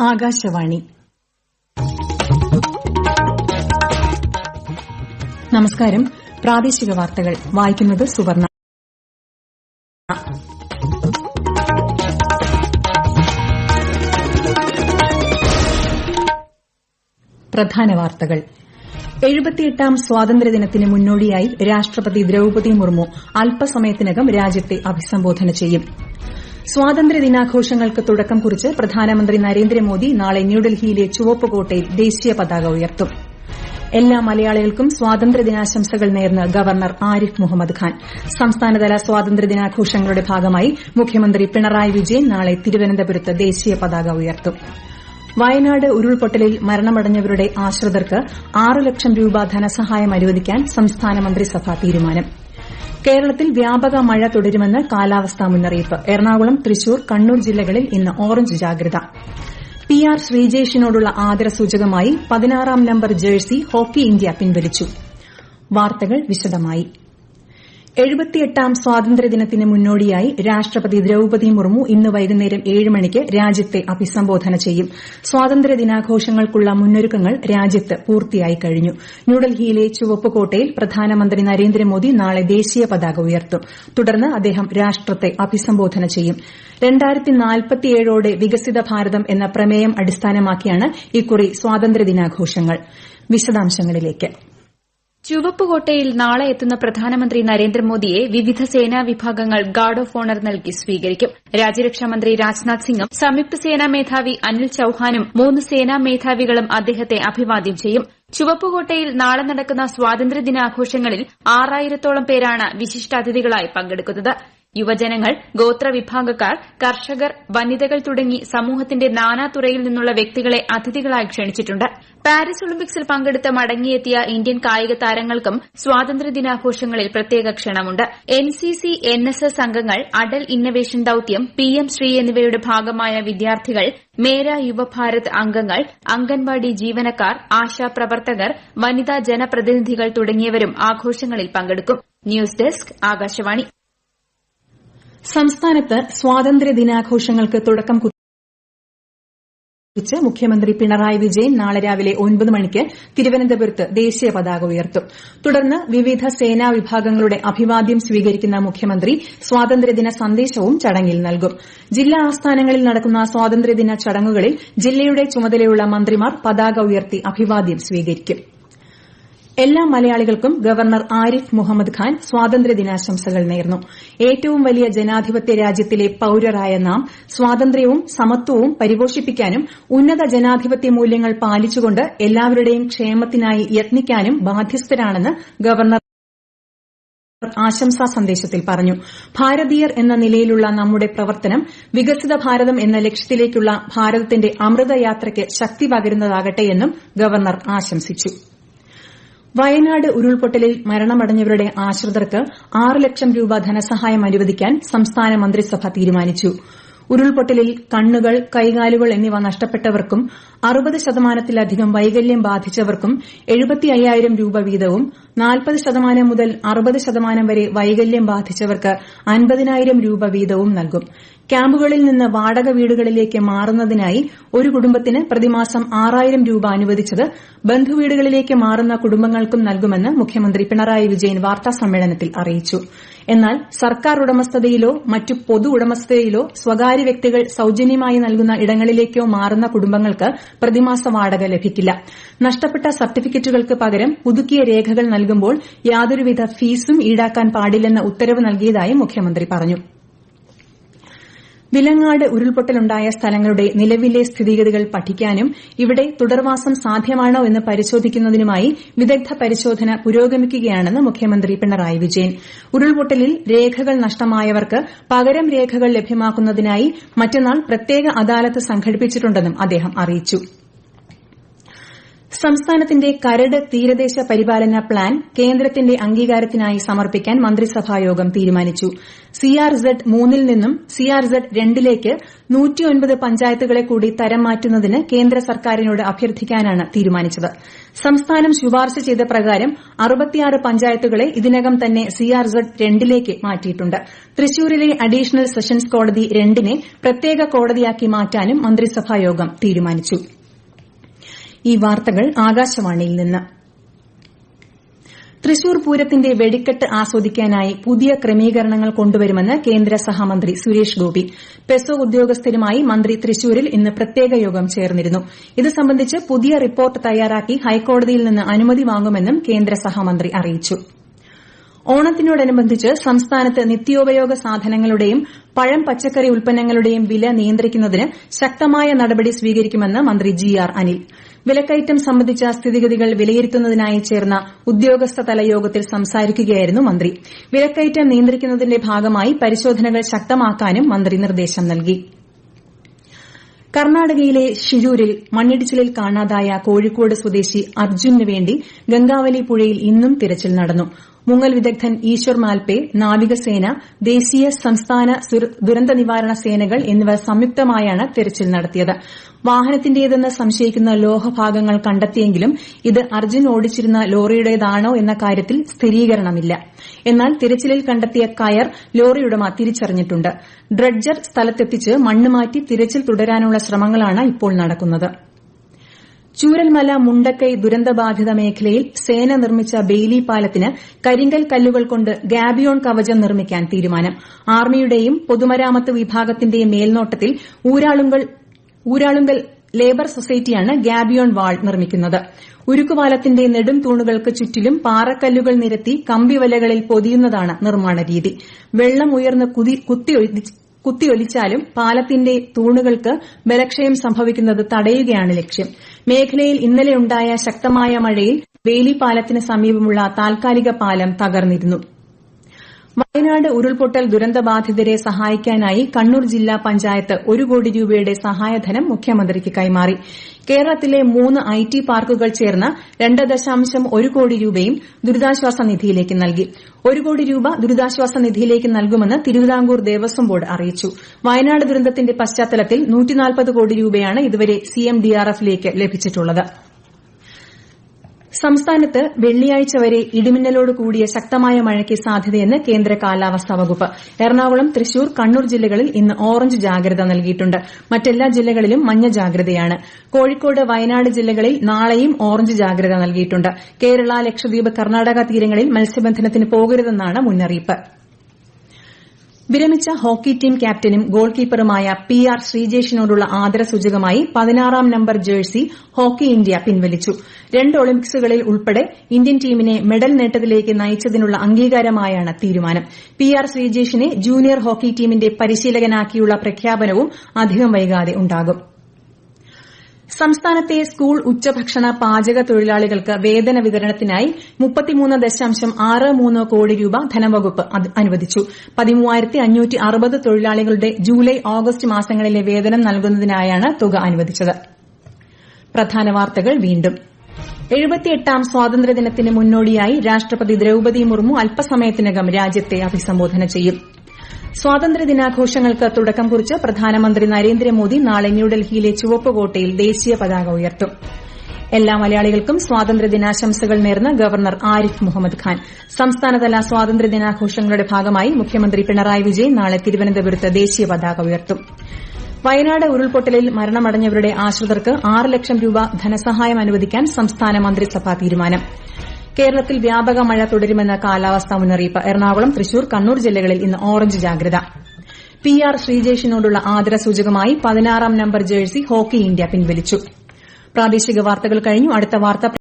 ആകാശവാണി. നമസ്കാരം. പ്രാദേശിക വാർത്തകൾ. വായിക്കുന്നത് സുവർണ. പ്രധാന വാർത്തകൾ. എഴുപത്തിയെട്ടാം സ്വാതന്ത്ര്യദിനത്തിന് മുന്നോടിയായി രാഷ്ട്രപതി ദ്രൌപതി മുർമു അല്പസമയത്തിനകം രാജ്യത്തെ അഭിസംബോധന ചെയ്യും. സ്വാതന്ത്ര്യദിനാഘോഷങ്ങൾക്ക് തുടക്കം കുറിച്ച് പ്രധാനമന്ത്രി നരേന്ദ്രമോദി നാളെ ന്യൂഡൽഹിയിലെ ചുവപ്പുകോട്ടയിൽ ദേശീയ പതാക ഉയർത്തും. എല്ലാ മലയാളികൾക്കും സ്വാതന്ത്ര്യദിനാശംസകൾ നേർന്ന് ഗവർണർ ആരിഫ് മുഹമ്മദ് ഖാൻ. സംസ്ഥാനതല സ്വാതന്ത്ര്യദിനാഘോഷങ്ങളുടെ ഭാഗമായി മുഖ്യമന്ത്രി പിണറായി വിജയൻ നാളെ തിരുവനന്തപുരത്ത് ദേശീയ പതാക ഉയർത്തും. വയനാട് ഉരുൾപൊട്ടലിൽ മരണമടഞ്ഞവരുടെ ആശ്രിതർക്ക് ആറ് ലക്ഷം രൂപ ധനസഹായം അനുവദിക്കാൻ സംസ്ഥാന മന്ത്രിസഭാ തീരുമാനം. കേരളത്തിൽ വ്യാപക മഴ തുടരുമെന്ന് കാലാവസ്ഥാ മുന്നറിയിപ്പ്. എറണാകുളം തൃശൂർ കണ്ണൂർ ജില്ലകളിൽ ഇന്ന് ഓറഞ്ച് ജാഗ്രത. പി ആർ ശ്രീജേഷിനോടുള്ള ആദരസൂചകമായി പതിനാറാം നമ്പർ ജേഴ്സി ഹോക്കി ഇന്ത്യ പിൻവലിച്ചു. വാർത്തകൾ വിശദമായി. എഴുപത്തിയെട്ടാം സ്വാതന്ത്ര്യദിനത്തിന് മുന്നോടിയായി രാഷ്ട്രപതി ദ്രൌപതി മുർമു ഇന്ന് വൈകുന്നേരം ഏഴ് മണിക്ക് രാജ്യത്തെ അഭിസംബോധന ചെയ്യും. സ്വാതന്ത്ര്യദിനാഘോഷങ്ങൾക്കുള്ള മുന്നൊരുക്കങ്ങൾ രാജ്യത്ത് പൂർത്തിയായി കഴിഞ്ഞു. ന്യൂഡൽഹിയിലെ ചുവപ്പുകോട്ടയിൽ പ്രധാനമന്ത്രി നരേന്ദ്രമോദി നാളെ ദേശീയ പതാക ഉയർത്തും. തുടർന്ന് അദ്ദേഹം രാഷ്ട്രത്തെ അഭിസംബോധന ചെയ്യും. ോടെ വികസിത ഭാരതം എന്ന പ്രമേയം അടിസ്ഥാനമാക്കിയാണ് ഇക്കുറി സ്വാതന്ത്ര്യദിനാഘോഷങ്ങൾ. വിശദാംശങ്ങളിലേക്ക്. ചുവപ്പുകോട്ടയിൽ നാളെ എത്തുന്ന പ്രധാനമന്ത്രി നരേന്ദ്രമോദിയെ വിവിധ സേനാ വിഭാഗങ്ങൾ ഗാർഡ് ഓഫ് ഓണർ നൽകി സ്വീകരിക്കും. രാജ്യരക്ഷാ മന്ത്രി രാജ്നാഥ് സിംഗും സംയുക്ത സേനാ മേധാവി അനിൽ ചൌഹാനും മൂന്ന് സേനാ മേധാവികളും അദ്ദേഹത്തെ അഭിവാദ്യം ചെയ്യും. ചുവപ്പുകോട്ടയിൽ നാളെ നടക്കുന്ന സ്വാതന്ത്ര്യദിനാഘോഷങ്ങളിൽ ആറായിരത്തോളം പേരാണ് വിശിഷ്ടാതിഥികളായി പങ്കെടുക്കുന്നത്. യുവജനങ്ങൾ ഗോത്രവിഭാഗക്കാർ കർഷകർ വനിതകൾ തുടങ്ങി സമൂഹത്തിന്റെ നാനാതുറയിൽ നിന്നുള്ള വ്യക്തികളെ അതിഥികളായി ക്ഷണിച്ചിട്ടുണ്ട്. പാരീസ് ഒളിമ്പിക്സിൽ പങ്കെടുത്ത് മടങ്ങിയെത്തിയ ഇന്ത്യൻ കായിക താരങ്ങൾക്കും സ്വാതന്ത്ര്യദിനാഘോഷങ്ങളിൽ പ്രത്യേക ക്ഷണമുണ്ട്. എൻസിസി എൻഎസ്എസ് അംഗങ്ങൾ അടൽ ഇന്നവേഷൻ ദൌത്യം പിഎം ശ്രീ എന്നിവയുടെ ഭാഗമായ വിദ്യാർത്ഥികൾ മേര യുവഭാരത് അംഗങ്ങൾ അംഗൻവാടി ജീവനക്കാർ ആശാപ്രവർത്തകർ വനിതാ ജനപ്രതിനിധികൾ തുടങ്ങിയവരും ആഘോഷങ്ങളിൽ പങ്കെടുക്കും. News desk Akashvani. സംസ്ഥാനത്ത് സ്വാതന്ത്ര്യദിനാഘോഷങ്ങൾക്ക് തുടക്കം കുറിച്ച് മുഖ്യമന്ത്രി പിണറായി വിജയൻ നാളെ രാവിലെ ഒൻപത് മണിക്ക് തിരുവനന്തപുരത്ത് ദേശീയ പതാക ഉയർത്തും. തുടർന്ന് വിവിധ സേനാ വിഭാഗങ്ങളുടെ അഭിവാദ്യം സ്വീകരിക്കുന്ന മുഖ്യമന്ത്രി സ്വാതന്ത്ര്യദിന സന്ദേശവും ചടങ്ങിൽ നൽകും. ജില്ലാ ആസ്ഥാനങ്ങളിൽ നടക്കുന്ന സ്വാതന്ത്ര്യദിന ചടങ്ങുകളിൽ ജില്ലയുടെ ചുമതലയുള്ള മന്ത്രിമാർ പതാക ഉയർത്തി അഭിവാദ്യം സ്വീകരിക്കും. എല്ലാ മലയാളികൾക്കും ഗവർണർ ആരിഫ് മുഹമ്മദ് ഖാൻ സ്വാതന്ത്ര്യദിനാശംസകൾ നേർന്നു. ഏറ്റവും വലിയ ജനാധിപത്യ രാജ്യത്തിലെ പൌരരായ നാം സ്വാതന്ത്ര്യവും സമത്വവും പരിപോഷിപ്പിക്കാനും ഉന്നത ജനാധിപത്യ മൂല്യങ്ങൾ പാലിച്ചുകൊണ്ട് എല്ലാവരുടെയും ക്ഷേമത്തിനായി യത്നിക്കാനും ബാധ്യസ്ഥരാണെന്ന് ഗവർണർ ആശംസാ സന്ദേശത്തിൽ പറഞ്ഞു. ഭാരതീയർ എന്ന നിലയിലുള്ള നമ്മുടെ പ്രവർത്തനം വികസിത ഭാരതം എന്ന ലക്ഷ്യത്തിലേക്കുള്ള ഭാരതത്തിന്റെ അമൃതയാത്രയ്ക്ക് ശക്തി പകരുന്നതാകട്ടെയെന്നും ഗവർണർ ആശംസിച്ചു. വയനാട് ഉരുൾപൊട്ടലിൽ മരണമടഞ്ഞവരുടെ ആശ്രിതർക്ക് ആറ് ലക്ഷം രൂപ ധനസഹായം അനുവദിക്കാൻ സംസ്ഥാന മന്ത്രിസഭ തീരുമാനിച്ചു. ഉരുൾപൊട്ടലിൽ കണ്ണുകൾ കൈകാലുകൾ എന്നിവ നഷ്ടപ്പെട്ടവർക്കും അറുപത് ശതമാനത്തിലധികം വൈകല്യം ബാധിച്ചവർക്കും എഴുപത്തി അയ്യായിരം രൂപ വീതവും നാൽപ്പത് ശതമാനം മുതൽ അറുപത് ശതമാനം വരെ വൈകല്യം ബാധിച്ചവർക്ക് അൻപതിനായിരം രൂപ വീതവും നൽകും. ക്യാമ്പുകളിൽ നിന്ന് വാടക വീടുകളിലേക്ക് മാറുന്നതിനായി ഒരു കുടുംബത്തിന് പ്രതിമാസം ആറായിരം രൂപ അനുവദിച്ചത് ബന്ധുവീടുകളിലേക്ക് മാറുന്ന കുടുംബങ്ങൾക്കും നൽകുമെന്ന് മുഖ്യമന്ത്രി പിണറായി വിജയൻ വാർത്താസമ്മേളനത്തിൽ അറിയിച്ചു. എന്നാൽ സർക്കാർ ഉടമസ്ഥതയിലോ മറ്റു പൊതു ഉടമസ്ഥതയിലോ സ്വകാര്യ വ്യക്തികൾ സൌജന്യമായി നൽകുന്ന ഇടങ്ങളിലേക്കോ മാറുന്ന കുടുംബങ്ങൾക്ക് പ്രതിമാസ വാടക ലഭിക്കില്ല. നഷ്ടപ്പെട്ട സർട്ടിഫിക്കറ്റുകൾക്ക് പകരം പുതുക്കിയ രേഖകൾ നൽകുമ്പോൾ യാതൊരുവിധ ഫീസും ഈടാക്കാൻ പാടില്ലെന്ന ഉത്തരവ് നൽകിയതായും മുഖ്യമന്ത്രി പറഞ്ഞു. വിലങ്ങാട് ഉരുൾപൊട്ടലുണ്ടായ സ്ഥലങ്ങളുടെ നിലവിലെ സ്ഥിതിഗതികൾ പഠിക്കാനും ഇവിടെ തുടർവാസം സാധ്യമാണോ എന്ന് പരിശോധിക്കുന്നതിനുമായി വിദഗ്ധ പരിശോധന പുരോഗമിക്കുകയാണെന്ന് മുഖ്യമന്ത്രി പിണറായി വിജയൻ. ഉരുൾപൊട്ടലിൽ രേഖകൾ നഷ്ടമായവർക്ക് പകരം രേഖകൾ ലഭ്യമാക്കുന്നതിനായി മറ്റന്നാൾ പ്രത്യേക അദാലത്ത് സംഘടിപ്പിച്ചിട്ടുണ്ടെന്നും അദ്ദേഹം അറിയിച്ചു. സംസ്ഥാനത്തിന്റെ കരട് തീരദേശ പരിപാലന പ്ലാൻ കേന്ദ്രത്തിന്റെ അംഗീകാരത്തിനായി സമർപ്പിക്കാൻ മന്ത്രിസഭായോഗം തീരുമാനിച്ചു. സിആർസെഡ് മൂന്നിൽ നിന്നും സിആർസെഡ് രണ്ടിലേക്ക് പഞ്ചായത്തുകളെ കൂടി തരം മാറ്റുന്നതിന് കേന്ദ്ര സർക്കാരിനോട് അഭ്യർത്ഥിക്കാനാണ് തീരുമാനിച്ചത്. സംസ്ഥാനം ശുപാർശ ചെയ്ത പ്രകാരം പഞ്ചായത്തുകളെ ഇതിനകം തന്നെ സിആർസെഡ് രണ്ടിലേക്ക് മാറ്റിയിട്ടുണ്ട്. തൃശൂരിലെ അഡീഷണൽ സെഷൻസ് കോടതി രണ്ടിനെ പ്രത്യേക കോടതിയാക്കി മാറ്റാനും മന്ത്രിസഭായോഗം തീരുമാനിച്ചു. ഈ വാർത്തകൾ ആകാശവാണിയിൽ നിന്ന്. തൃശൂർ പൂരത്തിന്റെ വെടിക്കെട്ട് ആസ്വദിക്കാനായി പുതിയ ക്രമീകരണങ്ങൾ കൊണ്ടുവരുമെന്ന് കേന്ദ്ര സഹമന്ത്രി സുരേഷ് ഗോപി. പെസോ ഉദ്യോഗസ്ഥരുമായി മന്ത്രി തൃശൂരിൽ ഇന്ന് പ്രത്യേക യോഗം ചേർന്നിരുന്നു. ഇത് സംബന്ധിച്ച് പുതിയ റിപ്പോർട്ട് തയ്യാറാക്കി ഹൈക്കോടതിയിൽ നിന്ന് അനുമതി വാങ്ങുമെന്നും കേന്ദ്ര സഹമന്ത്രി അറിയിച്ചു. ഓണത്തിനോടനുബന്ധിച്ച് സംസ്ഥാനത്ത് നിത്യോപയോഗ സാധനങ്ങളുടെയും പഴം പച്ചക്കറി ഉൽപ്പന്നങ്ങളുടെയും വില നിയന്ത്രിക്കുന്നതിന് ശക്തമായ നടപടി സ്വീകരിക്കുമെന്ന് മന്ത്രി ജി ആർ അനിൽ. വിലക്കയറ്റം സംബന്ധിച്ച സ്ഥിതിഗതികൾ വിലയിരുത്തുന്നതിനായി ചേർന്ന ഉദ്യോഗസ്ഥതല യോഗത്തിൽ സംസാരിക്കുകയായിരുന്നു മന്ത്രി. വിലക്കയറ്റം നിയന്ത്രിക്കുന്നതിന്റെ ഭാഗമായി പരിശോധനകൾ ശക്തമാക്കാനും മന്ത്രി നിർദ്ദേശം നൽകി. കർണാടകയിലെ ഷിരൂരിൽ മണ്ണിടിച്ചിലിൽ കാണാതായ കോഴിക്കോട് സ്വദേശി അർജുനു വേണ്ടി ഗംഗാവലി പുഴയിൽ ഇന്നും തിരച്ചിൽ നടന്നു. മുങ്ങൽ വിദഗ്ധൻ ഈശ്വർ മാൽപേ നാവികസേന ദേശീയ സംസ്ഥാന ദുരന്ത നിവാരണ സേനകൾ എന്നിവർ സംയുക്തമായാണ് തെരച്ചിൽ നടത്തിയത്. വാഹനത്തിന്റേതെന്ന് സംശയിക്കുന്ന ലോഹഭാഗങ്ങൾ കണ്ടെത്തിയെങ്കിലും ഇത് അർജുൻ ഓടിച്ചിരുന്ന ലോറിയുടേതാണോ എന്ന കാര്യത്തിൽ സ്ഥിരീകരണമില്ല. എന്നാൽ തിരച്ചിലിൽ കണ്ടെത്തിയ കയർ ലോറിയുടമ തിരിച്ചറിഞ്ഞിട്ടുണ്ട്. ഡ്രഡ്ജർ സ്ഥലത്തെത്തിച്ച് മണ്ണ് മാറ്റി തിരച്ചിൽ തുടരാനുള്ള ശ്രമങ്ങളാണ് ഇപ്പോൾ നടക്കുന്നത്. ചൂരൽമല മുണ്ടക്കൈ ദുരന്തബാധിത മേഖലയിൽ സേന നിർമ്മിച്ച ബെയ്ലി പാലത്തിന് കരിങ്കൽ കല്ലുകൾ കൊണ്ട് ഗാബിയോൺ കവചം നിർമ്മിക്കാൻ തീരുമാനം. ആർമിയുടെയും പൊതുമരാമത്ത് വിഭാഗത്തിന്റെയും മേൽനോട്ടത്തിൽ ഊരാളുങ്കൽ ലേബർ സൊസൈറ്റിയാണ് ഗാബിയോൺ വാൾ നിർമ്മിക്കുന്നത്. ഉരുക്കുപാലത്തിന്റെ നെടും തൂണുകൾക്ക് ചുറ്റിലും പാറക്കല്ലുകൾ നിരത്തി കമ്പിവലകളിൽ പൊതിയുന്നതാണ് നിർമ്മാണ രീതി. വെള്ളം ഉയർന്ന് കുത്തിയൊലിച്ചാലും പാലത്തിന്റെ തൂണുകൾക്ക് ബലക്ഷയം സംഭവിക്കുന്നത് തടയുകയാണ് ലക്ഷ്യം. മേഖലയിൽ ഇന്നലെയുണ്ടായ ശക്തമായ മഴയിൽ വേലി പാലത്തിന് സമീപമുള്ള താൽക്കാലിക പാലം തകർന്നിരുന്നു. വയനാട് ഉരുൾപൊട്ടൽ ദുരന്തബാധിതരെ സഹായിക്കാനായി കണ്ണൂർ ജില്ലാ പഞ്ചായത്ത് ഒരു കോടി രൂപയുടെ സഹായധനം മുഖ്യമന്ത്രിക്ക് കൈമാറി. കേരളത്തിലെ മൂന്ന് ഐ ടി പാർക്കുകൾ ചേർന്ന് രണ്ട് ദശാംശം ഒരു കോടി രൂപയും ദുരിതാശ്വാസ നിധിയിലേക്ക് നൽകി. ഒരു കോടി രൂപ ദുരിതാശ്വാസ നിധിയിലേക്ക് നൽകുമെന്ന് തിരുവിതാംകൂർ ദേവസ്വം ബോർഡ് അറിയിച്ചു. വയനാട് ദുരന്തത്തിന്റെ പശ്ചാത്തലത്തിൽ കോടി രൂപയാണ് ഇതുവരെ സിഎംഡിആർഎഫിലേക്ക് ലഭിച്ചിട്ടുള്ളത്. സംസ്ഥാനത്ത് വെള്ളിയാഴ്ച വരെ ഇടിമിന്നലോട് കൂടിയ ശക്തമായ മഴയ്ക്ക് സാധ്യതയെന്ന് കേന്ദ്ര കാലാവസ്ഥാ വകുപ്പ്. എറണാകുളം തൃശൂർ കണ്ണൂർ ജില്ലകളിൽ ഇന്ന് ഓറഞ്ച് ജാഗ്രത നൽകിയിട്ടുണ്ട്. മറ്റെല്ലാ ജില്ലകളിലും മഞ്ഞ ജാഗ്രതയാണ്. കോഴിക്കോട് വയനാട് ജില്ലകളിൽ നാളെയും ഓറഞ്ച് ജാഗ്രത നൽകിയിട്ടുണ്ട്. കേരള ലക്ഷദ്വീപ് കർണാടക തീരങ്ങളിൽ മത്സ്യബന്ധനത്തിന് പോകരുതെന്നാണ് മുന്നറിയിപ്പ്. വിരമിച്ച ഹോക്കി ടീം ക്യാപ്റ്റനും ഗോൾ കീപ്പറുമായ പി ആർ ശ്രീജേഷിനോടുള്ള ആദരസൂചകമായി പതിനാറാം നമ്പർ ജേഴ്സി ഹോക്കി ഇന്ത്യ പിൻവലിച്ചു. രണ്ട് ഒളിമ്പിക്സുകളിൽ ഉൾപ്പെടെ ഇന്ത്യൻ ടീമിനെ മെഡൽ നേട്ടത്തിലേക്ക് നയിച്ചതിനുള്ള അംഗീകാരമായാണ് തീരുമാനം. പി ആർ ശ്രീജേഷിനെ ജൂനിയർ ഹോക്കി ടീമിന്റെ പരിശീലകനാക്കിയുള്ള പ്രഖ്യാപനവും അധികം വൈകാതെ ഉണ്ടാകും. സംസ്ഥാനത്തെ സ്കൂൾ ഉച്ചഭക്ഷണ പാചക തൊഴിലാളികൾക്ക് വേതന വിതരണത്തിനായി കോടി രൂപ ധനവകുപ്പ് അനുവദിച്ചു. തൊഴിലാളികളുടെ ജൂലൈ ഓഗസ്റ്റ് മാസങ്ങളിലെ വേതനം നൽകുന്നതിനായാണ് തുക അനുവദിച്ചത്. എഴുപത്തിയെട്ടാം സ്വാതന്ത്ര്യദിനത്തിന് മുന്നോടിയായി രാഷ്ട്രപതി ദ്രൌപദി മുർമു അല്പസമയത്തിനകം രാജ്യത്തെ അഭിസംബോധന ചെയ്യും. സ്വാതന്ത്ര്യദിനാഘോഷങ്ങൾക്ക് തുടക്കം കുറിച്ച് പ്രധാനമന്ത്രി നരേന്ദ്രമോദി നാളെ ന്യൂഡൽഹിയിലെ ചുവപ്പുകോട്ടയിൽ ദേശീയ പതാക ഉയർത്തും. എല്ലാ മലയാളികൾക്കും സ്വാതന്ത്ര്യദിനാശംസകൾ നേർന്ന് ഗവർണർ ആരിഫ് മുഹമ്മദ് ഖാൻ. സംസ്ഥാനതല സ്വാതന്ത്ര്യദിനാഘോഷങ്ങളുടെ ഭാഗമായി മുഖ്യമന്ത്രി പിണറായി വിജയൻ നാളെ തിരുവനന്തപുരത്ത് ദേശീയ പതാക ഉയർത്തും. വയനാട് ഉരുൾപൊട്ടലിൽ മരണമടഞ്ഞവരുടെ ആശ്രിതർക്ക് ആറ് ലക്ഷം രൂപ ധനസഹായം അനുവദിക്കാൻ സംസ്ഥാന മന്ത്രിസഭാ തീരുമാനം. കേരളത്തിൽ വ്യാപക മഴ തുടരുമെന്ന കാലാവസ്ഥാ മുന്നറിയിപ്പ് എറണാകുളം തൃശൂർ കണ്ണൂർ ജില്ലകളിൽ ഇന്ന് ഓറഞ്ച് ജാഗ്രത. പി ആർ ശ്രീജേഷിനോടുള്ള ആദരസൂചകമായി പതിനാറാം നമ്പർ ജേഴ്സി ഹോക്കി ഇന്ത്യ പിൻവലിച്ചു.